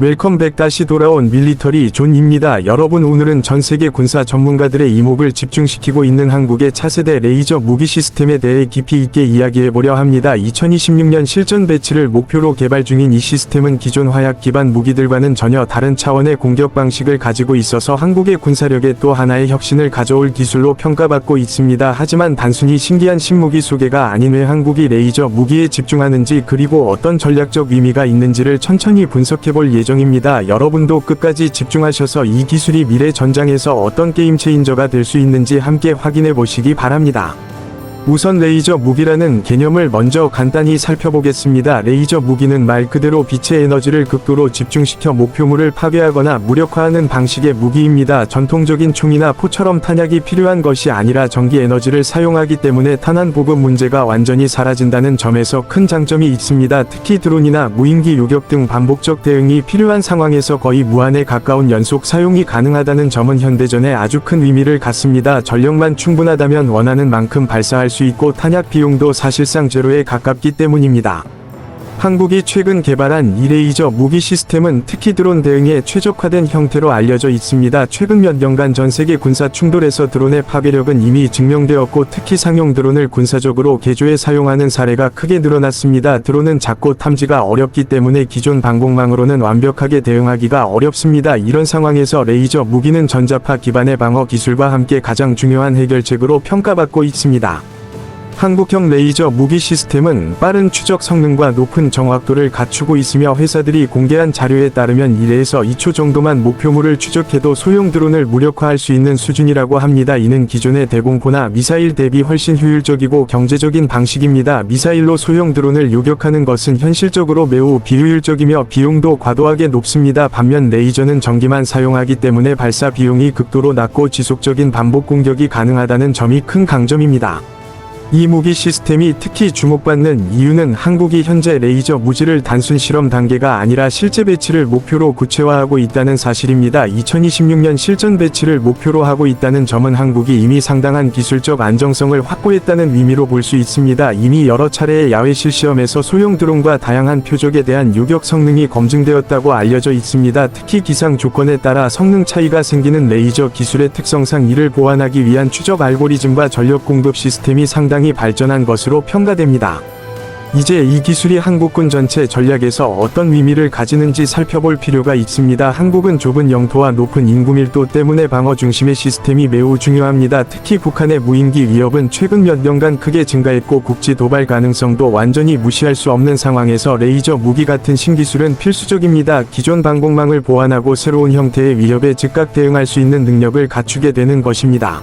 웰컴백 다시 돌아온 밀리터리 존입니다. 여러분 오늘은 전 세계 군사 전문가들의 이목을 집중시키고 있는 한국의 차세대 레이저 무기 시스템에 대해 깊이 있게 이야기해보려 합니다. 2026년 실전 배치를 목표로 개발 중인 이 시스템은 기존 화약 기반 무기들과는 전혀 다른 차원의 공격 방식을 가지고 있어서 한국의 군사력에 또 하나의 혁신을 가져올 기술로 평가받고 있습니다. 하지만 단순히 신기한 신무기 소개가 아닌 왜 한국이 레이저 무기에 집중하는지 그리고 어떤 전략적 의미가 있는지를 천천히 분석해볼 예정입니다. 여러분도 끝까지 집중하셔서 이 기술이 미래 전장에서 어떤 게임 체인저가 될 수 있는지 함께 확인해 보시기 바랍니다. 우선 레이저 무기라는 개념을 먼저 간단히 살펴보겠습니다. 레이저 무기는 말 그대로 빛의 에너지를 극도로 집중시켜 목표물을 파괴하거나 무력화하는 방식의 무기입니다. 전통적인 총이나 포처럼 탄약이 필요한 것이 아니라 전기 에너지를 사용하기 때문에 탄환 보급 문제가 완전히 사라진다는 점에서 큰 장점이 있습니다. 특히 드론이나 무인기 요격 등 반복적 대응이 필요한 상황에서 거의 무한에 가까운 연속 사용이 가능하다는 점은 현대전에 아주 큰 의미를 갖습니다. 전력만 충분하다면 원하는 만큼 발사할 수 있고 탄약 비용도 사실상 제로에 가깝기 때문입니다. 한국이 최근 개발한 이 레이저 무기 시스템은 특히 드론 대응에 최적화된 형태로 알려져 있습니다. 최근 몇 년간 전 세계 군사 충돌에서 드론의 파괴력은 이미 증명되었고 특히 상용 드론을 군사적으로 개조해 사용하는 사례가 크게 늘어났습니다. 드론은 작고 탐지가 어렵기 때문에 기존 방공망으로는 완벽하게 대응하기가 어렵습니다. 이런 상황에서 레이저 무기는 전자파 기반의 방어 기술과 함께 가장 중요한 해결책으로 평가받고 있습니다. 한국형 레이저 무기 시스템은 빠른 추적 성능과 높은 정확도를 갖추고 있으며 회사들이 공개한 자료에 따르면 1에서 2초 정도만 목표물을 추적해도 소형 드론을 무력화할 수 있는 수준이라고 합니다. 이는 기존의 대공포나 미사일 대비 훨씬 효율적이고 경제적인 방식입니다. 미사일로 소형 드론을 요격하는 것은 현실적으로 매우 비효율적이며 비용도 과도하게 높습니다. 반면 레이저는 전기만 사용하기 때문에 발사 비용이 극도로 낮고 지속적인 반복 공격이 가능하다는 점이 큰 강점입니다. 이 무기 시스템이 특히 주목받는 이유는 한국이 현재 레이저 무지를 단순 실험 단계가 아니라 실제 배치를 목표로 구체화하고 있다는 사실입니다. 2026년 실전 배치를 목표로 하고 있다는 점은 한국이 이미 상당한 기술적 안정성을 확보했다는 의미로 볼 수 있습니다. 이미 여러 차례의 야외 실시험에서 소형 드론과 다양한 표적에 대한 요격 성능이 검증되었다고 알려져 있습니다. 특히 기상 조건에 따라 성능 차이가 생기는 레이저 기술의 특성상 이를 보완하기 위한 추적 알고리즘과 전력 공급 시스템이 상당히 발전한 것으로 평가됩니다. 이제 이 기술이 한국군 전체 전략에서 어떤 의미를 가지는지 살펴볼 필요가 있습니다. 한국은 좁은 영토와 높은 인구 밀도 때문에 방어 중심의 시스템이 매우 중요합니다. 특히 북한의 무인기 위협은 최근 몇 년간 크게 증가했고 국지 도발 가능성도 완전히 무시할 수 없는 상황에서 레이저 무기 같은 신기술은 필수적입니다. 기존 방공망을 보완하고 새로운 형태의 위협에 즉각 대응할 수 있는 능력을 갖추게 되는 것입니다.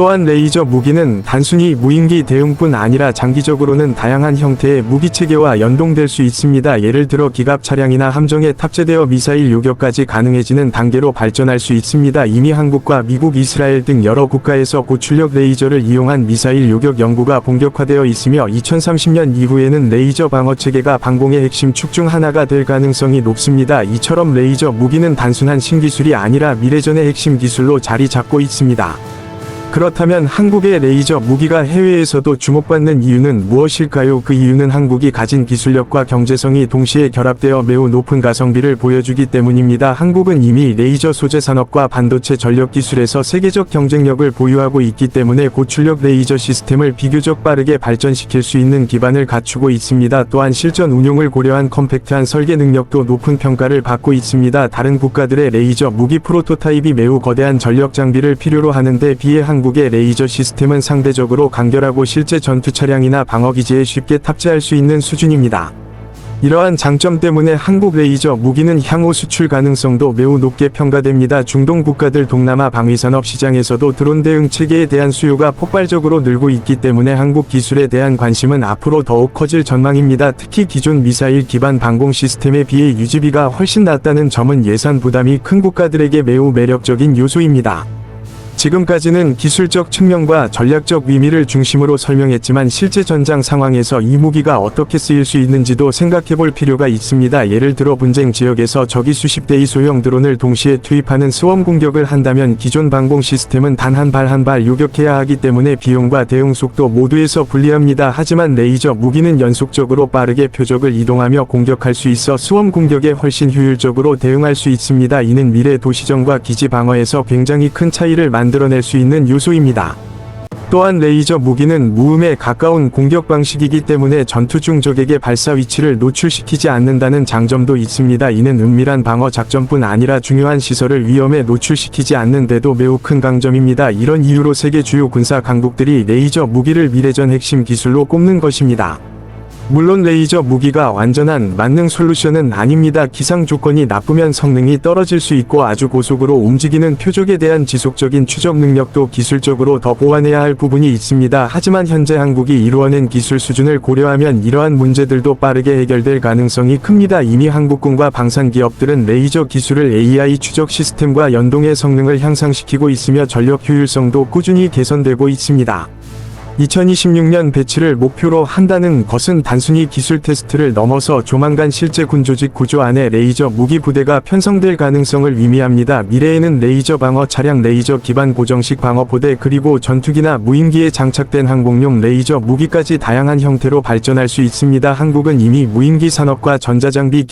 또한 레이저 무기는 단순히 무인기 대응뿐 아니라 장기적으로는 다양한 형태의 무기 체계와 연동될 수 있습니다. 예를 들어 기갑 차량이나 함정에 탑재되어 미사일 요격까지 가능해지는 단계로 발전할 수 있습니다. 이미 한국과 미국, 이스라엘 등 여러 국가에서 고출력 레이저를 이용한 미사일 요격 연구가 본격화되어 있으며 2030년 이후에는 레이저 방어 체계가 방공의 핵심 축 중 하나가 될 가능성이 높습니다. 이처럼 레이저 무기는 단순한 신기술이 아니라 미래전의 핵심 기술로 자리 잡고 있습니다. 그렇다면 한국의 레이저 무기가 해외에서도 주목받는 이유는 무엇일까요? 그 이유는 한국이 가진 기술력과 경제성이 동시에 결합되어 매우 높은 가성비를 보여주기 때문입니다. 한국은 이미 레이저 소재 산업과 반도체 전력 기술에서 세계적 경쟁력을 보유하고 있기 때문에 고출력 레이저 시스템을 비교적 빠르게 발전시킬 수 있는 기반을 갖추고 있습니다. 또한 실전 운용을 고려한 컴팩트한 설계 능력도 높은 평가를 받고 있습니다. 다른 국가들의 레이저 무기 프로토타입이 매우 거대한 전력 장비를 필요로 하는데 비해 한 한국의 레이저 시스템은 상대적으로 간결하고 실제 전투 차량이나 방어기지에 쉽게 탑재할 수 있는 수준입니다. 이러한 장점 때문에 한국 레이저 무기는 향후 수출 가능성도 매우 높게 평가됩니다. 중동 국가들 동남아 방위산업 시장에서도 드론 대응 체계에 대한 수요가 폭발적으로 늘고 있기 때문에 한국 기술에 대한 관심은 앞으로 더욱 커질 전망입니다. 특히 기존 미사일 기반 방공 시스템에 비해 유지비가 훨씬 낮다는 점은 예산 부담이 큰 국가들에게 매우 매력적인 요소입니다. 지금까지는 기술적 측면과 전략적 의미를 중심으로 설명했지만 실제 전장 상황에서 이 무기가 어떻게 쓰일 수 있는지도 생각해볼 필요가 있습니다. 예를 들어 분쟁 지역에서 적이 수십 대의 소형 드론을 동시에 투입하는 스웜 공격을 한다면 기존 방공 시스템은 단 한 발 한 발 요격해야 하기 때문에 비용과 대응 속도 모두에서 불리합니다. 하지만 레이저 무기는 연속적으로 빠르게 표적을 이동하며 공격할 수 있어 스웜 공격에 훨씬 효율적으로 대응할 수 있습니다. 이는 미래 도시정과 기지 방어에서 굉장히 큰 차이를 만들어낼 수 있는 요소입니다. 또한 레이저 무기는 무음에 가까운 공격 방식이기 때문에 전투 중 적에게 발사 위치를 노출시키지 않는다는 장점도 있습니다. 이는 은밀한 방어 작전뿐 아니라 중요한 시설을 위험에 노출시키지 않는데도 매우 큰 강점입니다. 이런 이유로 세계 주요 군사 강국들이 레이저 무기를 미래전 핵심 기술로 꼽는 것입니다. 물론 레이저 무기가 완전한 만능 솔루션은 아닙니다. 기상 조건이 나쁘면 성능이 떨어질 수 있고 아주 고속으로 움직이는 표적에 대한 지속적인 추적 능력도 기술적으로 더 보완해야 할 부분이 있습니다. 하지만 현재 한국이 이루어낸 기술 수준을 고려하면 이러한 문제들도 빠르게 해결될 가능성이 큽니다. 이미 한국군과 방산 기업들은 레이저 기술을 AI 추적 시스템과 연동해 성능을 향상시키고 있으며 전력 효율성도 꾸준히 개선되고 있습니다. 2026년 배치를 목표로 한다는 것은 단순히 기술 테스트를 넘어서 조만간 실제 군조직 구조 안에 레이저 무기 부대가 편성될 가능성을 의미합니다. 미래에는 레이저 방어 차량 레이저 기반 고정식 방어 부대 그리고 전투기나 무인기에 장착된 항공용 레이저 무기까지 다양한 형태로 발전할 수 있습니다. 한국은 이미 무인기 산업과 전자장비